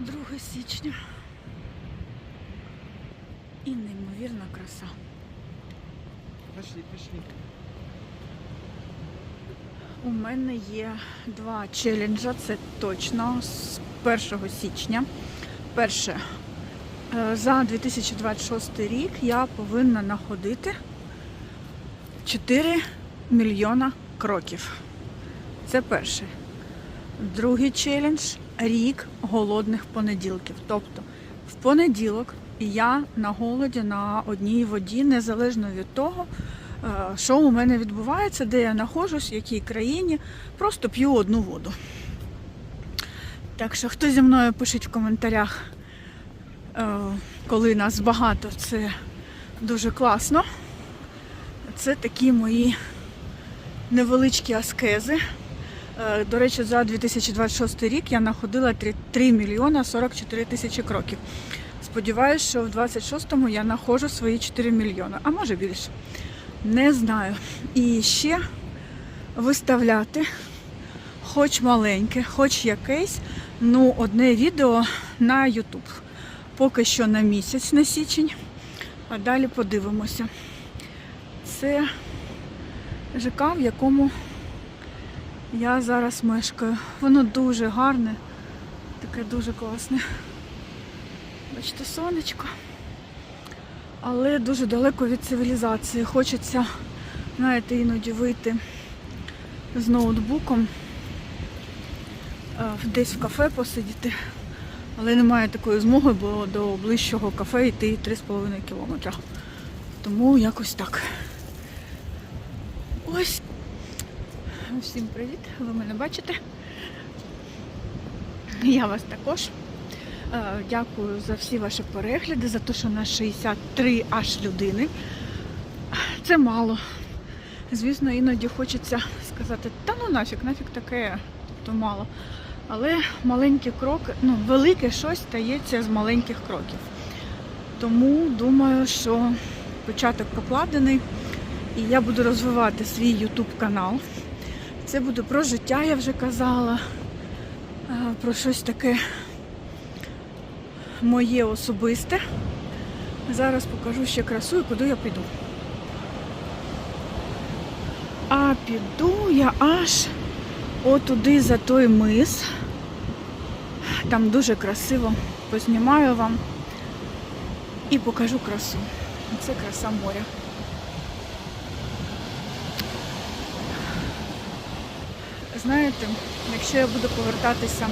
2 січня. І неймовірна краса. Пошли, пошли. У мене є два челенджа, це точно з 1 січня. Перше, е, за 2026 рік я повинна находити 4 мільйона кроків. Це перше. Другий челендж рік голодних понеділків. Тобто в понеділок я на голоді на одній воді, незалежно від того, е, що у мене відбувається, де я знаходжусь, в якій країні, просто п'ю одну воду. Так що хто зі мною пишіть в коментарях, е, коли нас багато, це дуже класно. Це такі мої невеличкі аскези. Е, До речі, за 2026 рік я находила 3, 3 мільйона 44 тисячі кроків. Сподіваюсь, що в 26-му я знаходжу свої 4 мільйони, а може більше. Не знаю. І ще виставляти, хоч маленьке, хоч якесь, ну, одне відео на YouTube. Поки що на місяць, на січень, а далі подивимося. Це ЖК, в якому я зараз мешкаю. Воно дуже гарне, таке дуже класне. Бачите, сонечко. Але дуже далеко від цивілізації. Хочеться, знаєте, іноді вийти з ноутбуком, е, десь в кафе посидіти. Але немає такої змоги, бо до ближчого кафе йти 3,5 кілометра. Тому якось так. Ось. Всім привіт! Ви мене бачите. Я вас також. Е, Дякую за всі ваші перегляди, за те, що на 63 аж людини. Це мало. Звісно, іноді хочеться сказати, та ну нафіг, нафіг таке, то мало. Але маленькі кроки, ну, велике щось стається з маленьких кроків. Тому думаю, що початок покладений, і я буду розвивати свій YouTube канал. Це буде про життя, я вже казала, про щось таке моє особисте. Зараз покажу ще красу і куди я піду. А піду я аж отуди за той мис. Там дуже красиво. Познімаю вам і покажу красу. Це краса моря. Знаєте, якщо я буду повертатися